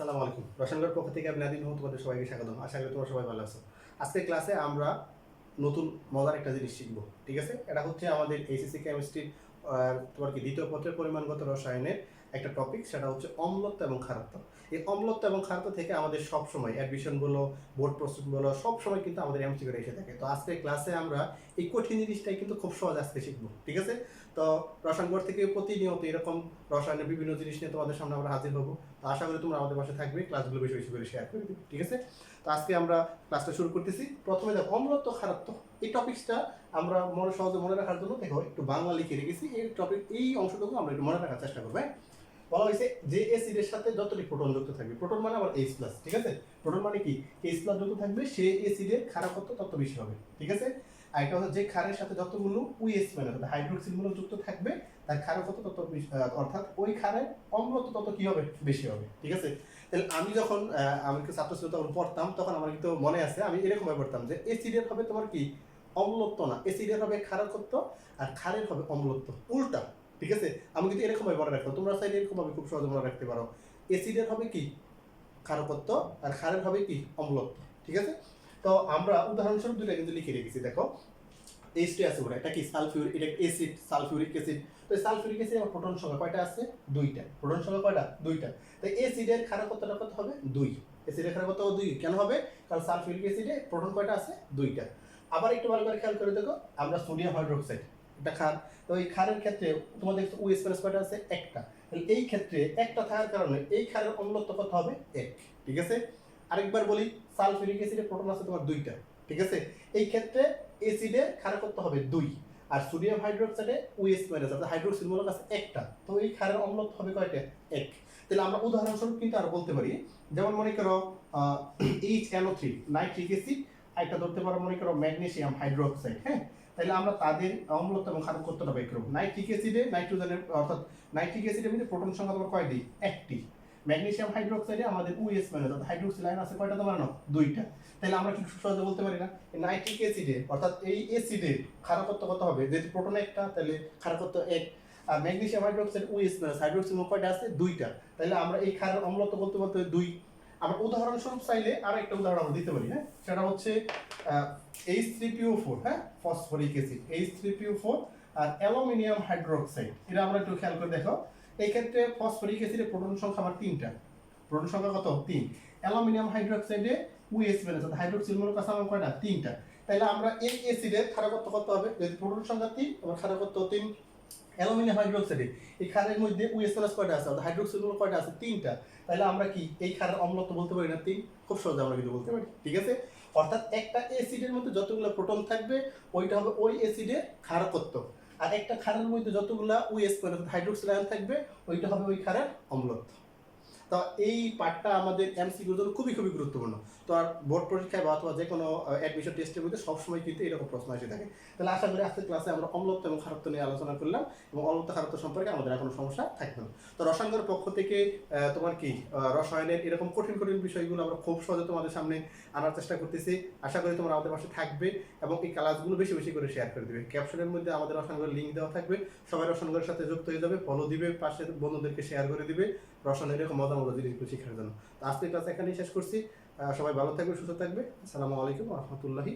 আসসালামু আলাইকুম। রসায়নগর পক্ষ থেকে আমি আদিন তোমাদের সবাইকে স্বাগতম। আশা করি তোমরা সবাই ভালো আছো। আজকে ক্লাসে আমরা নতুন মজার একটা জিনিস শিখব, ঠিক আছে? এটা হচ্ছে আমাদের এইচএসসি কেমিস্ট্রির তোমার কি দ্বিতীয় পত্রের পরিমাণগত রসায়নের একটা টপিক সেটা হচ্ছে অম্লত্ব এবং খারত্ব এই অম্লত্ব এবং খারত্ব থেকে আমাদের সব সময় অ্যাডমিশন বলো বোর্ড প্রস্তুত বলো সব সময় কিন্তু আমাদের এমসি করে এসে থাকে। তো আজকে ক্লাসে আমরা এই কঠিন জিনিসটাই কিন্তু খুব সহজ আজকে শিখব, ঠিক আছে? তো রসায়নগর থেকে প্রতিনিয়ত এরকম রসায়নের বিভিন্ন জিনিস নিয়ে তোমাদের সামনে আমরা হাজির হব। তো আশা করি তোমরা আমাদের পাশে থাকবে ক্লাসগুলো বেশি বেশি করে শেয়ার করে দিবে, ঠিক আছে? তো আজকে আমরা ক্লাসটা শুরু করতেছি। প্রথমে দেখো, অম্লত্ব খারাত্ব এই টপিকসটা আমরা মনে সহজে মনে রাখার জন্য দেখো, একটু বাংলা লিখে রেখেছি। এই টপিক এই অংশটুকু আমরা একটু মনে রাখার চেষ্টা করব হ্যাঁ? বলা হয়েছে যে এসিডের সাথে যতটি প্রোটন যুক্ত থাকবে। প্রোটন মানে আবার এইচ প্লাস ঠিক আছে? প্রোটন মানে কি? এইচ প্লাস যত থাকবে সে এসিডের খারাপত্ব তত বেশি হবে ঠিক আছে? আর এটা হচ্ছে যে ক্ষারের সাথে যতগুলো উইএস মানে অর্থাৎ হাইড্রোক্সিল মূলক যুক্ত থাকবে তার ক্ষারকত্ব তত বেশি- অর্থাৎ ওই ক্ষারের অম্লত্ব তত কি হবে? বেশি হবে ঠিক আছে? তাহলে আমি যখন আহ, আমি একটু ছাত্র তখন পড়তাম তখন আমার কিন্তু মনে আছে আমি এরকম ভাবে পড়তাম যে এসিডের হবে তোমার কি? অম্লত্ব না এসিডের হবে ক্ষারকত্ব আর ক্ষারের হবে অম্লত্ব উল্টা। ঠিক আছে? আমি কিন্তু এরকম ভাবে মনে রাখতাম তোমরা চাইলে এরকম ভাবে খুব সহজে মনে রাখতে পারো। এসিডের হবে কি? ক্ষারকত্ব, আর ক্ষারের হবে কি? অম্লত্ব। ঠিক আছে? তো আমরা উদাহরণস্বরূপ দুটো কিন্তু লিখে রেখেছি। দেখো এইচ টু আছে এটা কি? সালফিউর এটা এসিড সালফিউরিক অ্যাসিড তো সালফিউরিক অ্যাসিড আমার প্রোটন সংখ্যা কয়টা আছে? দুইটা। প্রোটন সংখ্যা কয়টা? দুইটা। তো এসিডের ক্ষারকত্বটা কত হবে? দুই। এসিডের ক্ষারকত্ব দুই। কেন হবে? কারণ সালফিউরিক অ্যাসিডে প্রোটন কয়টা আছে? দুইটা। আবার একটু ভালো করে খেয়াল করে দেখো। আমরা সোডিয়াম হাইড্রোক্সাইড ক্ষার তো এই ক্ষারের ক্ষেত্রে তোমাদের ওএস প্লাস কয়টা আছে একটা। তাহলে এই ক্ষেত্রে একটা থাকার কারণে এই ক্ষারের অম্লত্ব কত হবে? এক। ঠিক আছে? আরেকবার বলি, সালফিউরিক অ্যাসিডে প্রোটন আছে তোমার দুইটা। ঠিক আছে? এই ক্ষেত্রে এসিডে ক্ষারকত্ব হবে দুই। আর সোডিয়াম হাইড্রোক্সাইডে ওএস মাইনাস অর্থাৎ হাইড্রোক্সিল মূলক আছে একটা। তো এই ক্ষারের অম্লত্ব হবে কয়টা? এক। তাহলে আমরা উদাহরণস্বরূপ কিন্তু আর বলতে পারি, যেমন মনে করো H NO three nitric acid একটা ধরতে পারো, মনে করো ম্যাগনেসিয়াম হাইড্রোক্সাইড হ্যাঁ? তাহলে আমরা তাদের অম্লত্ব এবং ক্ষারকত্বটা বের করব? নাইট্রিক অ্যাসিডে নাইট্রোজেনের, অর্থাৎ নাইট্রিক অ্যাসিডের মধ্যে প্রোটন সংখ্যা তোমার কয়টি একটি। ম্যাগনেসিয়াম হাইড্রোক্সাইডে আমাদের ওএস মানে অর্থাৎ হাইড্রোক্সিল আয়ন আছে কয়টা তোমার না দুইটা। তাহলে আমরা কি সহজে বলতে পারি না? নাইট্রিক অ্যাসিডে, অর্থাৎ এই অ্যাসিডের ক্ষারকত্ব কত হবে? যেহেতু প্রোটন একটা, তাহলে ক্ষারকত্ব এক। আর ম্যাগনেসিয়াম হাইড্রোক্সাইড ওএস মানে হাইড্রোক্সিল কয়টা আছে? দুইটা। তাহলে আমরা এই ক্ষারের অম্লত্ব বলতে বলতে দুই। আমরা উদাহরণস্বরূপ চাইলে আরও একটা উদাহরণ আমরা দিতে পারি হ্যাঁ? সেটা হচ্ছে এইচ থ্রি পিও ফোর হ্যাঁ? Phosphoric acid H three PO four আর অ্যালুমিনিয়াম হাইড্রোক্সাইড এটা আমরা একটু খেয়াল করে দেখো। এই ক্ষেত্রে ফসফরিক অ্যাসিডের প্রোটন সংখ্যা আমার তিনটা। প্রোটন সংখ্যা কত? তিন। অ্যালুমিনিয়াম হাইড্রোক্সাইডে উএস বেলেন্স অর্থাৎ হাইড্রোক্সিল মূলক আছে আমার কয়টা? তিনটা। তাহলে আমরা এই অ্যাসিডের ক্ষারকত্ব কত হবে? যদি প্রোটন সংখ্যা তিন, আমার ক্ষারকত্ব তিন। অ্যালুমিনিয়াম হাইড্রোক্সাইডে। এই খারের মধ্যে উইএসএলএস কয়টা আছে? অর্থাৎ হাইড্রোক্সাইডগুলো কয়টা আছে? তিনটা। তাহলে আমরা কি এই খারের অম্লত্ব বলতে পারি না, তিন? খুব সহজে আমরা কিন্তু বলতে পারি, ঠিক আছে? অর্থাৎ একটা অ্যাসিডের মধ্যে যতগুলো প্রোটন থাকবে, ওইটা হবে ওই অ্যাসিডের ক্ষারকত্ব। আর একটা খারের মধ্যে যতগুলো উইএস হাইড্রোক্সাইড থাকবে, ওইটা হবে ওই খারের অম্লত্ব। তো এই পার্টটা আমাদের এমসিকিউর জন্য খুবই খুবই গুরুত্বপূর্ণ। তো আর বোর্ড পরীক্ষায় বা অথবা যে কোনো অ্যাডমিশন টেস্টের মধ্যে সবসময় কিন্তু এরকম প্রশ্ন এসে থাকে। তাহলে আশা করি আজকের ক্লাসে আমরা অম্লত্ব এবং খারত্ব নিয়ে আলোচনা করলাম এবং অম্লত্ব, খারত্ব সম্পর্কে আমাদের আর সমস্যা থাকবে না। তো রসায়নের পক্ষ থেকে তোমার কি রসায়নের এরকম কঠিন কঠিন বিষয়গুলো আমরা খুব সহজে তোমাদের সামনে আনার চেষ্টা করতেছি। আশা করি তোমরা আমাদের পাশে থাকবে এবং এই ক্লাসগুলো বেশি বেশি করে শেয়ার করে দিবে। ক্যাপশনের মধ্যে আমাদের রসায়নের লিঙ্ক দেওয়া থাকবে। সবাই রসায়নের সাথে যুক্ত হয়ে যাবে। ফলো দিবে পাশে বন্ধুদেরকে শেয়ার করে দিবে। রসায়নের এরকম মজা মজা জিনিসগুলো শেখার জন্য। তো আজকের ক্লাস এখানেই শেষ করছি। সবাই ভালো থাকবে সুস্থ থাকবে আসসালামু আলাইকুম রহমতুল্লাহি